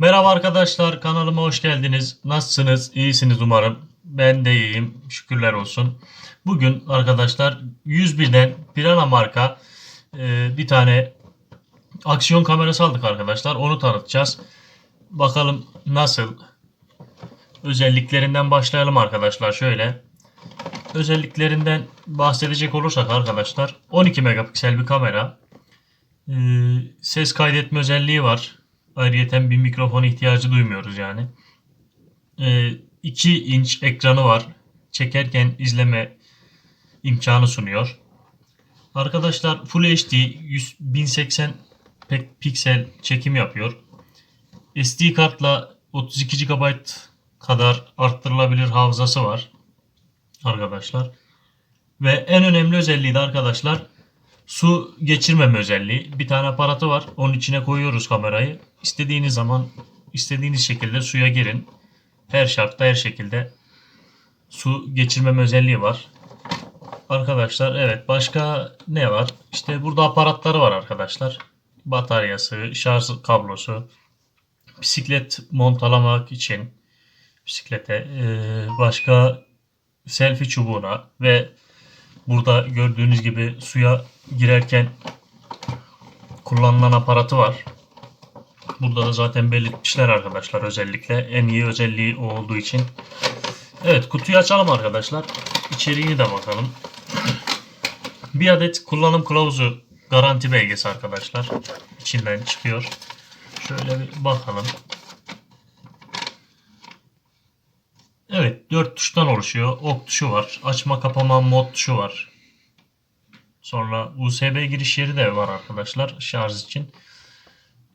Merhaba arkadaşlar, kanalıma hoş geldiniz. Nasılsınız? İyisiniz umarım. Ben de iyiyim, şükürler olsun. Bugün arkadaşlar 101'den Pirana marka e, bir tane aksiyon kamerası aldık arkadaşlar. Onu tanıtacağız. Bakalım nasıl? Özelliklerinden başlayalım arkadaşlar. Şöyle. Özelliklerinden bahsedecek olursak arkadaşlar 12 megapiksel bir kamera. E, ses kaydetme özelliği var. Ayrıyeten bir mikrofon ihtiyacı duymuyoruz yani. 2 inç ekranı var. Çekerken izleme imkanı sunuyor. Arkadaşlar Full HD 100, 1080 pe- piksel çekim yapıyor. SD kartla 32 GB kadar arttırılabilir hafızası var. Arkadaşlar. Ve en önemli özelliği de arkadaşlar su geçirmeme özelliği. Bir tane aparatı var. Onun içine koyuyoruz kamerayı. İstediğiniz zaman istediğiniz şekilde suya girin. Her şartta her şekilde su geçirmeme özelliği var. Arkadaşlar evet başka ne var? İşte burada aparatları var arkadaşlar. Bataryası, şarj kablosu, bisiklet montalamak için bisiklete, başka selfie çubuğuna ve burada gördüğünüz gibi suya girerken kullanılan aparatı var. Burada da zaten belirtmişler arkadaşlar özellikle. En iyi özelliği o olduğu için. Evet kutuyu açalım arkadaşlar. İçeriğini de bakalım. Bir adet kullanım kılavuzu garanti belgesi arkadaşlar. İçinden çıkıyor. Şöyle bir bakalım. Evet 4 tuştan oluşuyor. Ok tuşu var. Açma kapama mod tuşu var. Sonra USB giriş yeri de var arkadaşlar şarj için.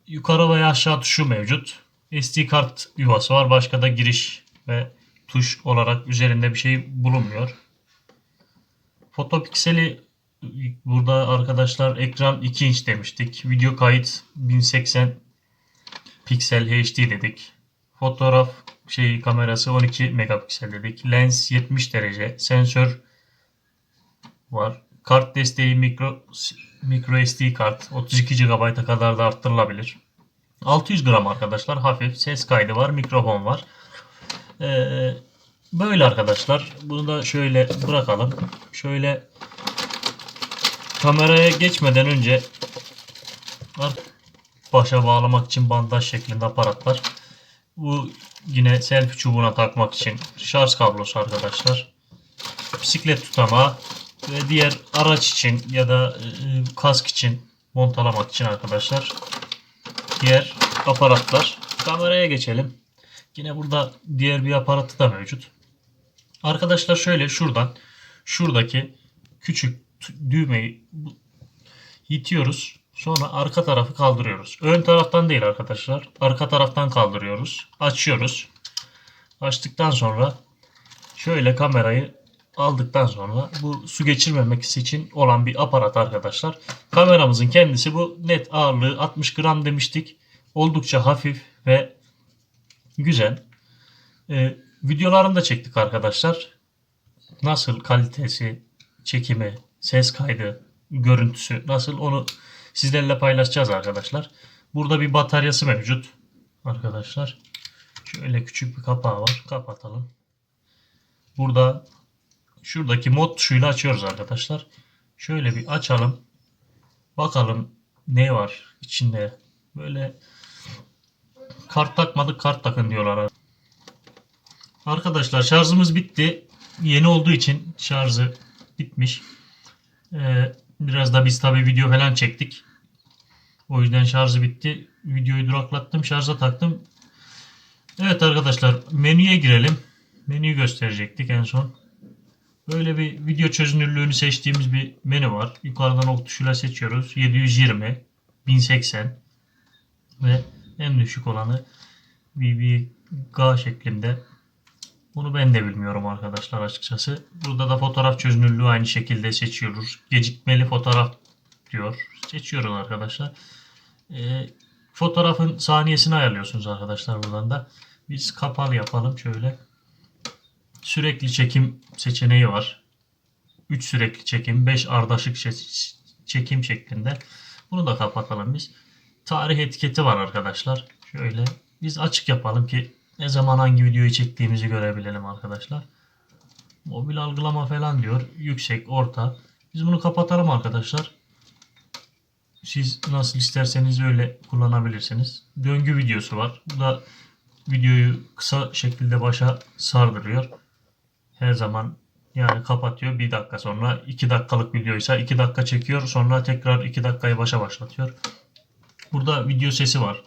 Yukarı veya aşağı tuşu mevcut. SD kart yuvası var. Başka da giriş ve tuş olarak üzerinde bir şey bulunmuyor. Fotopikseli burada arkadaşlar ekran 2 inç demiştik. Video kayıt 1080 piksel HD dedik. Fotoğraf şey kamerası 12 megapiksel dedik. Lens 70 derece. Sensör var. Kart desteği mikro micro SD kart 32 GB'a kadar da arttırılabilir. 600 gram arkadaşlar. Hafif ses kaydı var. Mikrofon var. Ee, böyle arkadaşlar. Bunu da şöyle bırakalım. Şöyle kameraya geçmeden önce başa bağlamak için bandaj şeklinde aparatlar. Bu yine selfie çubuğuna takmak için şarj kablosu arkadaşlar. Bisiklet tutamağı ve diğer araç için ya da e, kask için montalamak için arkadaşlar. Diğer aparatlar. Kameraya geçelim. Yine burada diğer bir aparatı da mevcut. Arkadaşlar şöyle şuradan şuradaki küçük düğmeyi itiyoruz. Sonra arka tarafı kaldırıyoruz. Ön taraftan değil arkadaşlar. Arka taraftan kaldırıyoruz. Açıyoruz. Açtıktan sonra şöyle kamerayı aldıktan sonra bu su geçirmemek için olan bir aparat arkadaşlar. Kameramızın kendisi bu net ağırlığı 60 gram demiştik. Oldukça hafif ve güzel. Ee, videolarını da çektik arkadaşlar. Nasıl kalitesi, çekimi, ses kaydı, görüntüsü nasıl onu sizlerle paylaşacağız arkadaşlar. Burada bir bataryası mevcut arkadaşlar. Şöyle küçük bir kapağı var. Kapatalım. Burada şuradaki mod tuşuyla açıyoruz arkadaşlar. Şöyle bir açalım. Bakalım ne var içinde. Böyle kart takmadık kart takın diyorlar. Arkadaşlar şarjımız bitti. Yeni olduğu için şarjı bitmiş. Ee, biraz da biz tabi video falan çektik. O yüzden şarjı bitti. Videoyu duraklattım. Şarja taktım. Evet arkadaşlar menüye girelim. Menüyü gösterecektik en son. Böyle bir video çözünürlüğünü seçtiğimiz bir menü var. Yukarıdan ok tuşuyla seçiyoruz. 720, 1080 ve en düşük olanı BBG şeklinde. Bunu ben de bilmiyorum arkadaşlar açıkçası. Burada da fotoğraf çözünürlüğü aynı şekilde seçiyoruz. Gecikmeli fotoğraf diyor. Seçiyoruz arkadaşlar. Ee, fotoğrafın saniyesini ayarlıyorsunuz arkadaşlar buradan da. Biz kapalı yapalım şöyle. Sürekli çekim seçeneği var. 3 sürekli çekim, 5 ardışık çekim şeklinde. Bunu da kapatalım biz. Tarih etiketi var arkadaşlar. Şöyle biz açık yapalım ki ne zaman hangi videoyu çektiğimizi görebilelim arkadaşlar. Mobil algılama falan diyor. Yüksek, orta. Biz bunu kapatalım arkadaşlar. Siz nasıl isterseniz öyle kullanabilirsiniz. Döngü videosu var. Bu da videoyu kısa şekilde başa sardırıyor. Her zaman yani kapatıyor. Bir dakika sonra 2 dakikalık videoysa 2 dakika çekiyor. Sonra tekrar 2 dakikayı başa başlatıyor. Burada video sesi var.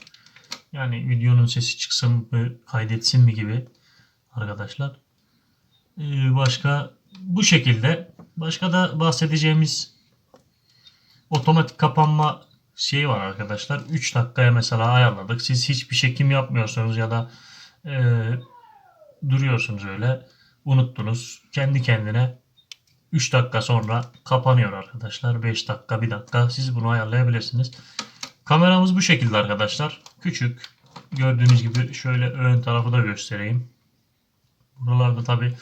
Yani videonun sesi çıksın mı, kaydetsin mi gibi arkadaşlar. Ee, başka bu şekilde başka da bahsedeceğimiz otomatik kapanma şeyi var arkadaşlar. 3 dakikaya mesela ayarladık. Siz hiçbir çekim yapmıyorsunuz ya da e, duruyorsunuz öyle. Unuttunuz. Kendi kendine 3 dakika sonra kapanıyor arkadaşlar. 5 dakika, 1 dakika. Siz bunu ayarlayabilirsiniz. Kameramız bu şekilde arkadaşlar. Küçük. Gördüğünüz gibi şöyle ön tarafı da göstereyim. Buralarda tabi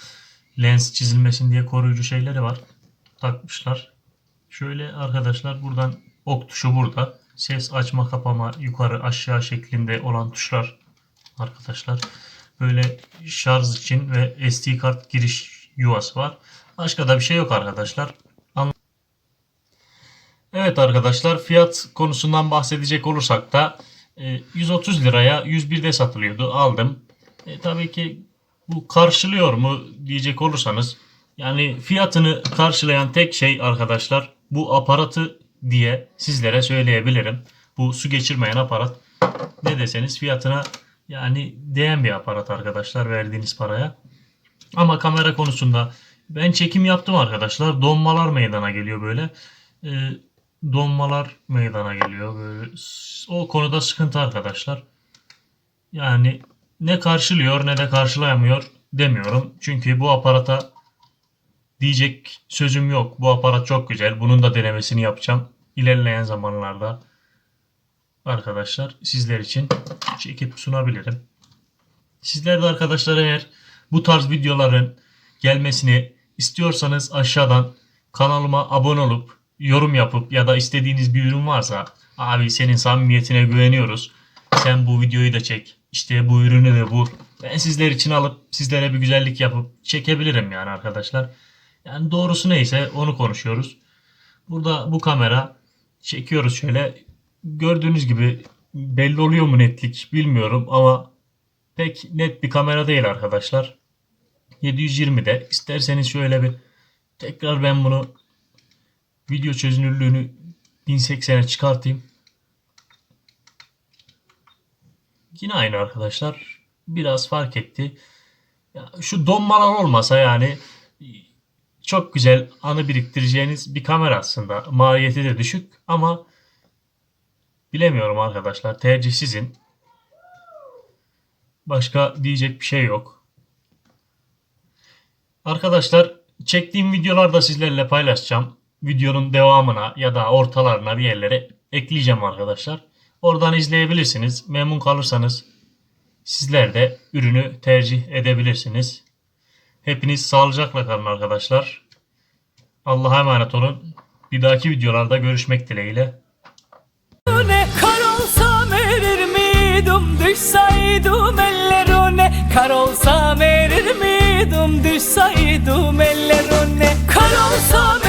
lens çizilmesin diye koruyucu şeyleri var. Takmışlar. Şöyle arkadaşlar buradan ok tuşu burada. Ses açma kapama yukarı aşağı şeklinde olan tuşlar arkadaşlar. Böyle şarj için ve SD kart giriş yuvası var. Başka da bir şey yok arkadaşlar. Evet arkadaşlar fiyat konusundan bahsedecek olursak da e, 130 liraya 101'de satılıyordu. Aldım. E, tabii ki bu karşılıyor mu diyecek olursanız yani fiyatını karşılayan tek şey arkadaşlar bu aparatı diye sizlere söyleyebilirim. Bu su geçirmeyen aparat ne deseniz fiyatına yani değen bir aparat arkadaşlar verdiğiniz paraya. Ama kamera konusunda ben çekim yaptım arkadaşlar. Donmalar meydana geliyor böyle. Ee, donmalar meydana geliyor böyle. O konuda sıkıntı arkadaşlar. Yani ne karşılıyor ne de karşılayamıyor demiyorum. Çünkü bu aparata diyecek sözüm yok. Bu aparat çok güzel. Bunun da denemesini yapacağım. İlerleyen zamanlarda arkadaşlar sizler için çekip sunabilirim. Sizler de arkadaşlar eğer bu tarz videoların gelmesini istiyorsanız aşağıdan kanalıma abone olup yorum yapıp ya da istediğiniz bir ürün varsa abi senin samimiyetine güveniyoruz. Sen bu videoyu da çek. İşte bu ürünü de bul. Ben sizler için alıp sizlere bir güzellik yapıp çekebilirim yani arkadaşlar. Yani doğrusu neyse onu konuşuyoruz. Burada bu kamera çekiyoruz şöyle. Gördüğünüz gibi belli oluyor mu netlik bilmiyorum ama pek net bir kamera değil arkadaşlar. 720'de isterseniz şöyle bir tekrar ben bunu video çözünürlüğünü 1080'e çıkartayım. Yine aynı arkadaşlar. Biraz fark etti. Ya şu donmalar olmasa yani çok güzel anı biriktireceğiniz bir kamera aslında. Maliyeti de düşük ama bilemiyorum arkadaşlar. Tercih sizin. Başka diyecek bir şey yok. Arkadaşlar çektiğim videolarda sizlerle paylaşacağım. Videonun devamına ya da ortalarına bir yerlere ekleyeceğim arkadaşlar. Oradan izleyebilirsiniz. Memnun kalırsanız sizler de ürünü tercih edebilirsiniz. Hepiniz sağlıcakla kalın arkadaşlar. Allah'a emanet olun. Bir dahaki videolarda görüşmek dileğiyle. Miydim düşsaydım ellerine kar olsam erir miydim? Düşsaydım ellerine kar olsam